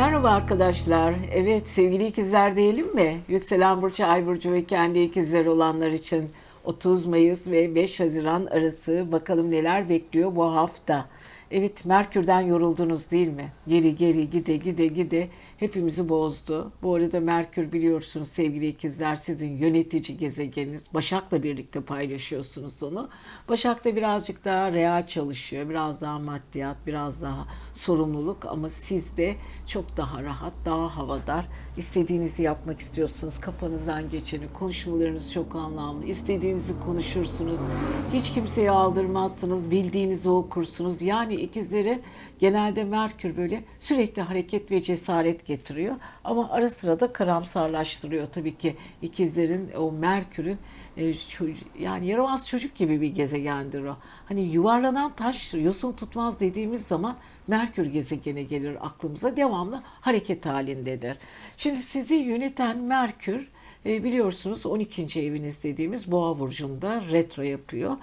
Merhaba arkadaşlar. Evet sevgili ikizler diyelim mi? Yükselen Burcu, Ay Burcu ve kendi ikizler olanlar için 30 Mayıs ve 5 Haziran arası bakalım neler bekliyor bu hafta. Evet Merkür'den yoruldunuz değil mi? Geri geri gide gide gide hepimizi bozdu. Bu arada Merkür biliyorsunuz sevgili ikizler sizin yönetici gezegeniniz. Başak'la birlikte paylaşıyorsunuz onu. Başak da birazcık daha real çalışıyor. Biraz daha maddiyat, biraz daha sorumluluk ama siz de çok daha rahat, daha havadar. İstediğinizi yapmak istiyorsunuz. Kafanızdan geçeni, konuşmalarınız çok anlamlı. İstediğinizi konuşursunuz. Hiç kimseye aldırmazsınız. Bildiğinizi okursunuz. Yani ikizlere genelde Merkür böyle sürekli hareket ve cesaret getiriyor. Ama ara sıra da karamsarlaştırıyor tabii ki ikizlerin o Merkür'ün e, yani yaramaz çocuk gibi bir gezegendir o. Hani yuvarlanan taş yosun tutmaz dediğimiz zaman Merkür gezegeni gelir aklımıza devamlı hareket halindedir. Şimdi sizi yöneten Merkür e, biliyorsunuz 12. eviniz dediğimiz Boğa burcunda retro yapıyor.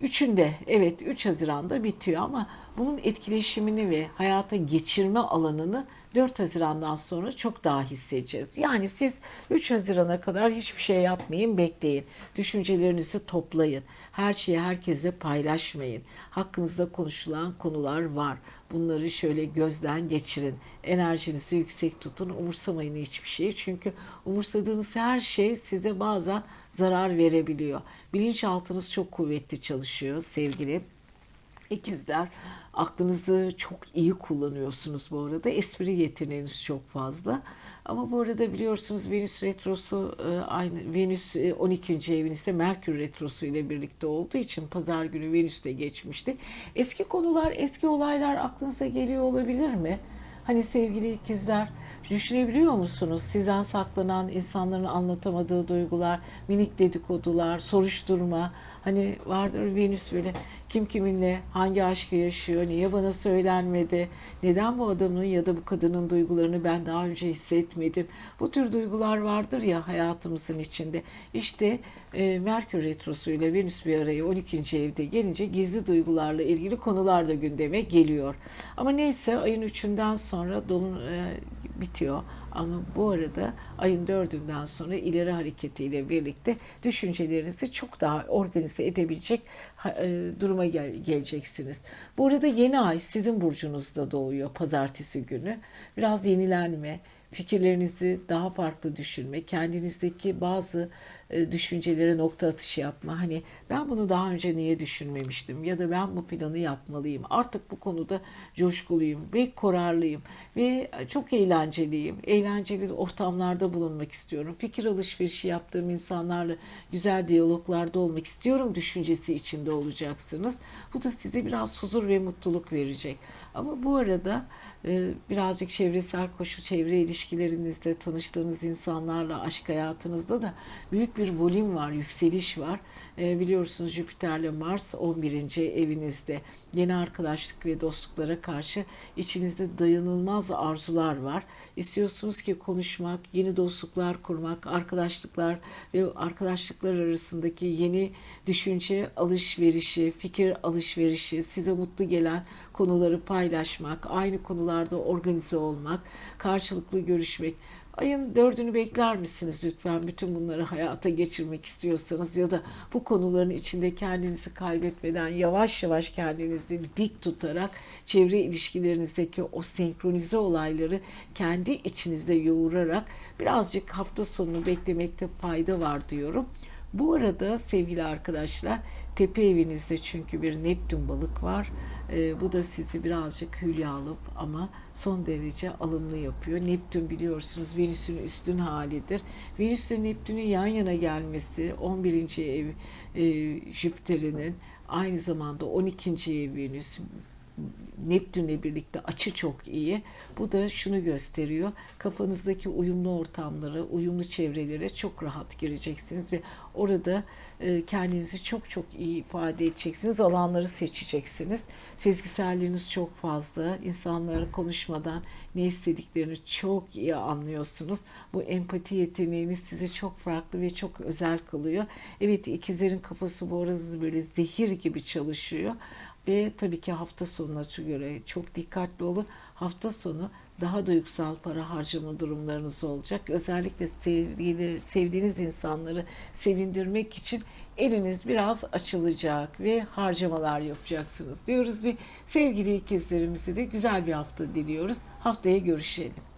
Üçünde evet 3 Haziran'da bitiyor ama bunun etkileşimini ve hayata geçirme alanını 4 Haziran'dan sonra çok daha hissedeceğiz. Yani siz 3 Haziran'a kadar hiçbir şey yapmayın, bekleyin. Düşüncelerinizi toplayın. Her şeyi herkesle paylaşmayın. Hakkınızda konuşulan konular var. Bunları şöyle gözden geçirin. Enerjinizi yüksek tutun. Umursamayın hiçbir şeyi. Çünkü umursadığınız her şey size bazen zarar verebiliyor. Bilinçaltınız çok kuvvetli çalışıyor sevgili İkizler aklınızı çok iyi kullanıyorsunuz bu arada. Espri yeteneğiniz çok fazla. Ama bu arada biliyorsunuz Venüs retrosu e, aynı Venüs e, 12. evinizde Merkür retrosu ile birlikte olduğu için pazar günü Venüs de geçmişti. Eski konular, eski olaylar aklınıza geliyor olabilir mi? Hani sevgili ikizler düşünebiliyor musunuz? Sizden saklanan insanların anlatamadığı duygular, minik dedikodular, soruşturma. Hani vardır Venüs böyle kim kiminle hangi aşkı yaşıyor, niye bana söylenmedi, neden bu adamın ya da bu kadının duygularını ben daha önce hissetmedim. Bu tür duygular vardır ya hayatımızın içinde. İşte e, Merkür Retrosu ile Venüs bir araya 12. evde gelince gizli duygularla ilgili konular da gündeme geliyor. Ama neyse ayın 3'ünden sonra dolun e, bitiyor. Ama bu arada ayın dördünden sonra ileri hareketiyle birlikte düşüncelerinizi çok daha organize edebilecek e, duruma gel- geleceksiniz. Bu arada yeni ay sizin burcunuzda doğuyor pazartesi günü. Biraz yenilenme, fikirlerinizi daha farklı düşünme, kendinizdeki bazı düşüncelere nokta atışı yapma. Hani ben bunu daha önce niye düşünmemiştim ya da ben bu planı yapmalıyım. Artık bu konuda coşkuluyum ve kararlıyım ve çok eğlenceliyim. Eğlenceli ortamlarda bulunmak istiyorum. Fikir alışverişi yaptığım insanlarla güzel diyaloglarda olmak istiyorum düşüncesi içinde olacaksınız. Bu da size biraz huzur ve mutluluk verecek. Ama bu arada e, birazcık çevresel koşu, çevre ilişkilerinizde tanıştığınız insanlarla, aşk hayatınızda da büyük bir volüm var, yükseliş var. E, Biliyorsunuz Jüpiter'le Mars 11. evinizde. Yeni arkadaşlık ve dostluklara karşı içinizde dayanılmaz arzular var. İstiyorsunuz ki konuşmak, yeni dostluklar kurmak, arkadaşlıklar ve arkadaşlıklar arasındaki yeni düşünce alışverişi, fikir alışverişi, size mutlu gelen konuları paylaşmak, aynı konularda organize olmak, karşılıklı görüşmek. Ayın dördünü bekler misiniz lütfen bütün bunları hayata geçirmek istiyorsanız ya da bu konuların içinde kendinizi kaybetmeden yavaş yavaş kendinizi dik tutarak çevre ilişkilerinizdeki o senkronize olayları kendi içinizde yoğurarak birazcık hafta sonunu beklemekte fayda var diyorum. Bu arada sevgili arkadaşlar tepe evinizde çünkü bir Neptün balık var. Ee, bu da sizi birazcık hülyalı ama son derece alımlı yapıyor. Neptün biliyorsunuz Venüs'ün üstün halidir. Venüs ile Neptün'ün yan yana gelmesi 11. ev e, Jüpiter'inin aynı zamanda 12. ev Venüs Neptün'le birlikte açı çok iyi. Bu da şunu gösteriyor. Kafanızdaki uyumlu ortamlara, uyumlu çevrelere çok rahat gireceksiniz ve orada e, kendinizi çok çok iyi ifade edeceksiniz. Alanları seçeceksiniz. Sezgiselliğiniz çok fazla. İnsanlara konuşmadan ne istediklerini çok iyi anlıyorsunuz. Bu empati yeteneğiniz sizi çok farklı ve çok özel kılıyor. Evet ikizlerin kafası bu arada böyle zehir gibi çalışıyor. Ve tabii ki hafta sonuna göre çok dikkatli olun. Hafta sonu daha duygusal para harcama durumlarınız olacak. Özellikle sevdiği, sevdiğiniz insanları sevindirmek için eliniz biraz açılacak ve harcamalar yapacaksınız diyoruz ve sevgili ikizlerimize de güzel bir hafta diliyoruz. Haftaya görüşelim.